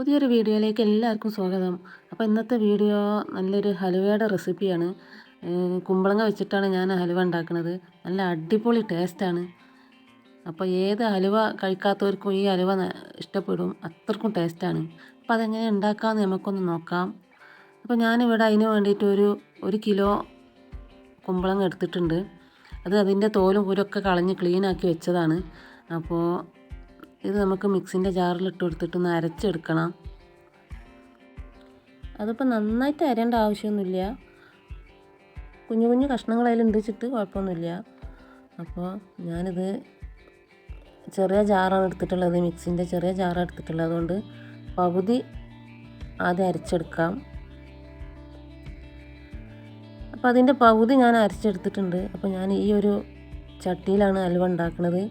പുതിയൊരു വീഡിയോയിലേക്ക് എല്ലാവർക്കും സ്വാഗതം. അപ്പോൾ ഇന്നത്തെ വീഡിയോ നല്ലൊരു ഹലുവയുടെ റെസിപ്പിയാണ്. കുമ്പളങ്ങ വെച്ചിട്ടാണ് ഞാൻ ഹലുവ ഉണ്ടാക്കുന്നത്. നല്ല അടിപൊളി ടേസ്റ്റാണ്. അപ്പോൾ ഏത് ഹലുവ കഴിക്കാത്തവർക്കും ഈ ഹലുവ ഇഷ്ടപ്പെടും. അത്രക്കും ടേസ്റ്റാണ്. അപ്പോൾ അതെങ്ങനെ ഉണ്ടാക്കാമെന്ന് നമുക്കൊന്ന് നോക്കാം. അപ്പോൾ ഞാനിവിടെ അതിന് വേണ്ടിയിട്ട് ഒരു ഒരു കിലോ കുമ്പളങ്ങ എടുത്തിട്ടുണ്ട്. അത് അതിന്റെ തോലും കുരൊക്കെ കളഞ്ഞ് ക്ലീനാക്കി വെച്ചതാണ്. അപ്പോൾ ഇത് നമുക്ക് മിക്സിന്റെ ജാറിലിട്ട് കൊടുത്തിട്ടൊന്ന് അരച്ചെടുക്കണം. അതിപ്പോൾ നന്നായിട്ട് അരേണ്ട ആവശ്യമൊന്നുമില്ല. കുഞ്ഞു കുഞ്ഞു കഷ്ണങ്ങൾ അതിൽ വെച്ചിട്ട് കുഴപ്പമൊന്നുമില്ല. അപ്പോൾ ഞാനിത് ചെറിയ ജാറാണ് എടുത്തിട്ടുള്ളത് മിക്സിന്റെ ചെറിയ ജാറാണ് എടുത്തിട്ടുള്ളത്. അതുകൊണ്ട് പകുതി ആദ്യം അരച്ചെടുക്കാം. അപ്പോൾ അതിന്റെ പകുതി ഞാൻ അരച്ചെടുത്തിട്ടുണ്ട്. അപ്പോൾ ഞാൻ ഈ ഒരു ചട്ടിയിലാണ് അലുവ ഉണ്ടാക്കുന്നത്.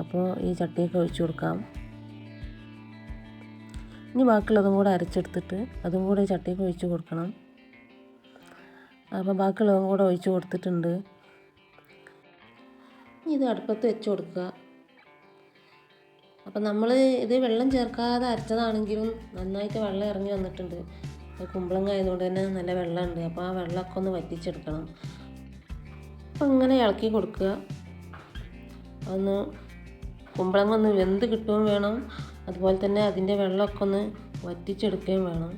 അപ്പോൾ ഈ ചട്ടിയൊക്കെ ഒഴിച്ചു കൊടുക്കാം. ഇനി ബാക്കിയുള്ളതും കൂടെ അരച്ചെടുത്തിട്ട് അതും കൂടെ ഈ ചട്ടിയൊക്കെ ഒഴിച്ചു കൊടുക്കണം. അപ്പോൾ ബാക്കിയുള്ളതും കൂടെ ഒഴിച്ചു കൊടുത്തിട്ടുണ്ട്. ഇനി ഇത് അടുപ്പത്ത് വെച്ച് കൊടുക്കുക. അപ്പം നമ്മൾ ഇത് വെള്ളം ചേർക്കാതെ അരച്ചതാണെങ്കിലും നന്നായിട്ട് വെള്ളം ഇറങ്ങി വന്നിട്ടുണ്ട്. കുമ്പളങ്ങ ആയതുകൊണ്ട് തന്നെ നല്ല വെള്ളമുണ്ട്. അപ്പോൾ ആ വെള്ളമൊക്കെ ഒന്ന് വറ്റിച്ചെടുക്കണം. അപ്പം ഇങ്ങനെ ഇളക്കി കൊടുക്കുക. ഒന്ന് കുമ്പളങ്ങ ഒന്ന് വെന്ത് കിട്ടുകയും വേണം. അതുപോലെ തന്നെ അതിന്റെ വെള്ളമൊക്കെ ഒന്ന് വറ്റിച്ചെടുക്കുകയും വേണം.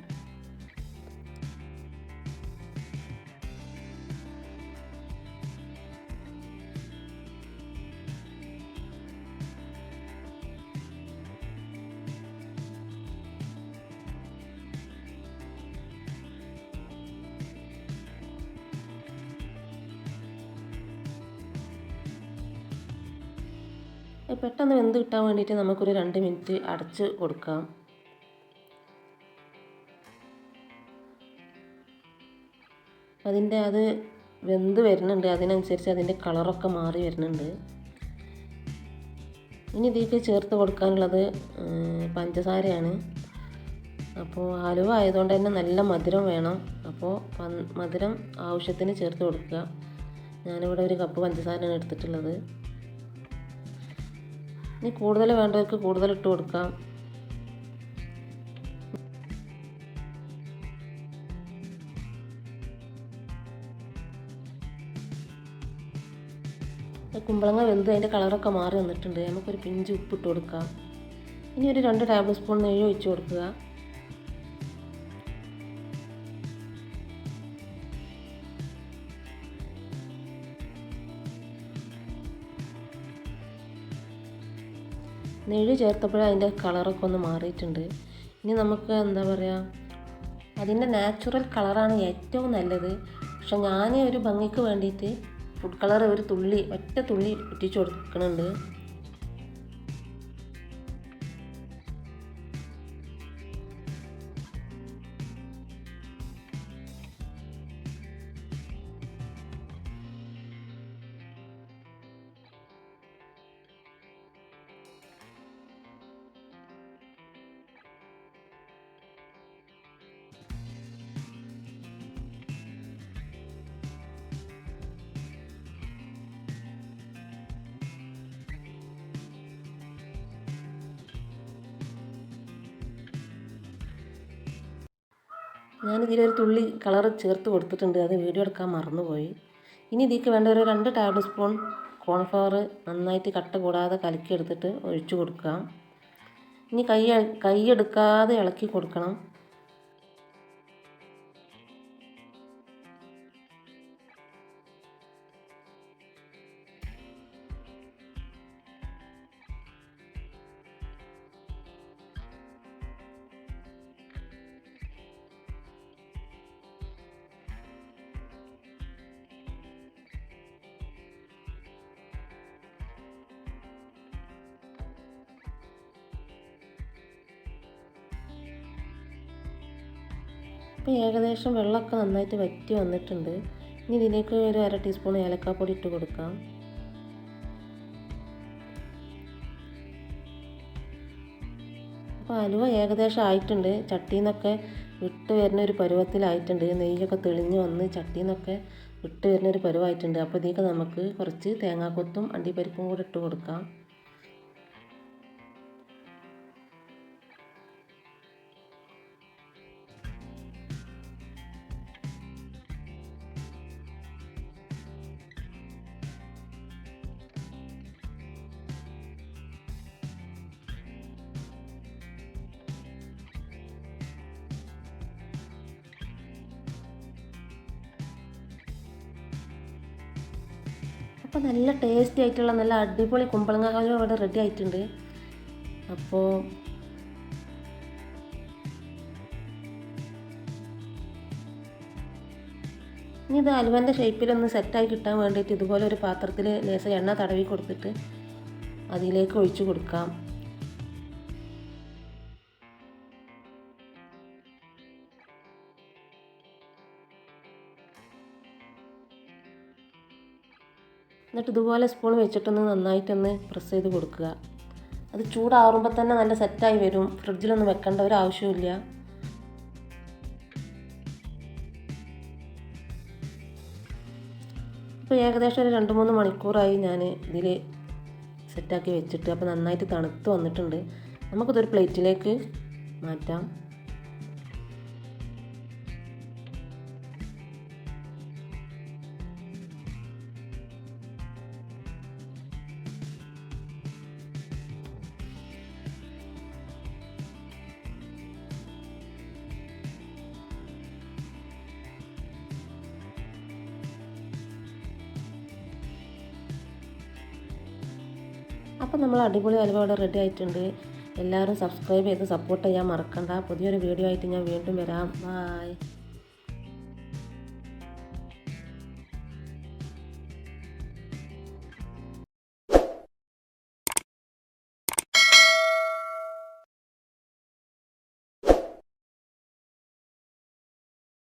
പെട്ടെന്ന് വെന്ത് കിട്ടാൻ വേണ്ടിയിട്ട് നമുക്കൊരു രണ്ട് മിനിറ്റ് അടച്ച് കൊടുക്കാം. അതിന്റെ അത് വെന്ത് വരുന്നുണ്ട്. അതിനനുസരിച്ച് അതിന്റെ കളറൊക്കെ മാറി വരുന്നുണ്ട്. ഇനി ഇതിലേക്ക് ചേർത്ത് കൊടുക്കാനുള്ളത് പഞ്ചസാരയാണ്. അപ്പോൾ ഹലുവ ആയതുകൊണ്ട് തന്നെ നല്ല മധുരം വേണം. അപ്പോൾ മധുരം ആവശ്യത്തിന് ചേർത്ത് കൊടുക്കുക. ഞാനിവിടെ ഒരു കപ്പ് പഞ്ചസാരയാണ് എടുത്തിട്ടുള്ളത്. ഇനി കൂടുതൽ വേണ്ടവർക്ക് കൂടുതൽ ഇട്ട് കൊടുക്കാം. കുമ്പളങ്ങ വെന്ത് അതിന്റെ കളറൊക്കെ മാറി വന്നിട്ടുണ്ട്. നമുക്കൊരു പിഞ്ച് ഉപ്പ് ഇട്ട് കൊടുക്കാം. ഇനി ഒരു രണ്ട് ടേബിൾ സ്പൂൺ നെയ്യ് ഒഴിച്ച് കൊടുക്കുക. നെയ്യ് ചേർത്തപ്പോഴേ അതിന്റെ കളറൊക്കെ ഒന്ന് മാറിയിട്ടുണ്ട്. ഇനി നമുക്ക് എന്താ പറയുക അതിന്റെ നാച്ചുറൽ കളറാണ് ഏറ്റവും നല്ലത്. പക്ഷെ ഞാൻ ഒരു ഭംഗിക്ക് വേണ്ടിയിട്ട് ഫുഡ് കളർ ഒരു തുള്ളി ഒറ്റ തുള്ളി ഇട്ടിച്ച് കൊടുക്കുന്നുണ്ട്. ഞാൻ ഇതിലൊരു തുള്ളി കളർ ചേർത്ത് കൊടുത്തിട്ടുണ്ട്. അത് വീഡിയോ എടുക്കാൻ മറന്നുപോയി. ഇനി ഇതിലേക്ക് വേണ്ട ഒരു രണ്ട് ടേബിൾ സ്പൂൺ കോൺഫ്ലവർ നന്നായിട്ട് കട്ട കൂടാതെ കലക്കി എടുത്തിട്ട് ഒഴിച്ചു കൊടുക്കാം. ഇനി കൈ കൈ എടുക്കാതെ ഇളക്കി കൊടുക്കണം. ഇപ്പോൾ ഏകദേശം വെള്ളമൊക്കെ നന്നായിട്ട് വറ്റി വന്നിട്ടുണ്ട്. ഇനി ഇതിലേക്ക് ഒരു അര ടീസ്പൂൺ ഏലക്കാപ്പൊടി ഇട്ട് കൊടുക്കാം. അപ്പോൾ അലുവ ഏകദേശം ആയിട്ടുണ്ട്. ചട്ടിയിൽ നിന്നൊക്കെ വിട്ട് വരുന്ന ഒരു പരുവത്തിലായിട്ടുണ്ട്. നെയ്യൊക്കെ തെളിഞ്ഞ് വന്ന് ചട്ടിയിൽ നിന്നൊക്കെ വിട്ട് വരുന്ന ഒരു പരുവായിട്ടുണ്ട്. അപ്പോൾ ഇതിലേക്ക് നമുക്ക് കുറച്ച് തേങ്ങാക്കൊത്തും അണ്ടിപ്പരിപ്പും കൂടെ ഇട്ട് കൊടുക്കാം. അപ്പോൾ നല്ല ടേസ്റ്റി ആയിട്ടുള്ള നല്ല അടിപൊളി കുമ്പളങ്ങ ഹലുവ ഇവിടെ റെഡി ആയിട്ടുണ്ട്. അപ്പോൾ ഇനി ഇത് അലുവന്റെ ഷേപ്പിലൊന്ന് സെറ്റായി കിട്ടാൻ വേണ്ടിയിട്ട് ഇതുപോലെ ഒരു പാത്രത്തിൽ ലേശം എണ്ണ തടവി കൊടുത്തിട്ട് അതിലേക്ക് ഒഴിച്ചു കൊടുക്കാം. എന്നിട്ട് ഇതുപോലെ സ്പൂൺ വെച്ചിട്ടൊന്ന് നന്നായിട്ടൊന്ന് പ്രസ് ചെയ്ത് കൊടുക്കുക. അത് ചൂടാറുമ്പോൾ തന്നെ നല്ല സെറ്റായി വരും. ഫ്രിഡ്ജിലൊന്നും വെക്കേണ്ട ഒരു ആവശ്യമില്ല ഇപ്പോൾ ഏകദേശം ഒരു രണ്ട് മൂന്ന് മണിക്കൂറായി ഞാൻ ഇതിൽ സെറ്റാക്കി വെച്ചിട്ട്. അപ്പോൾ നന്നായിട്ട് തണുത്ത് വന്നിട്ടുണ്ട്. നമുക്കിതൊരു പ്ലേറ്റിലേക്ക് മാറ്റാം. അപ്പോൾ നമ്മൾ അടിപൊളി ഹലുവ റെഡി ആയിട്ടുണ്ട്. എല്ലാവരും സബ്സ്ക്രൈബ് ചെയ്ത് സപ്പോർട്ട് ചെയ്യാൻ മറക്കണ്ട. പുതിയൊരു വീഡിയോ ആയിട്ട് ഞാൻ വീണ്ടും വരാം. ബായ്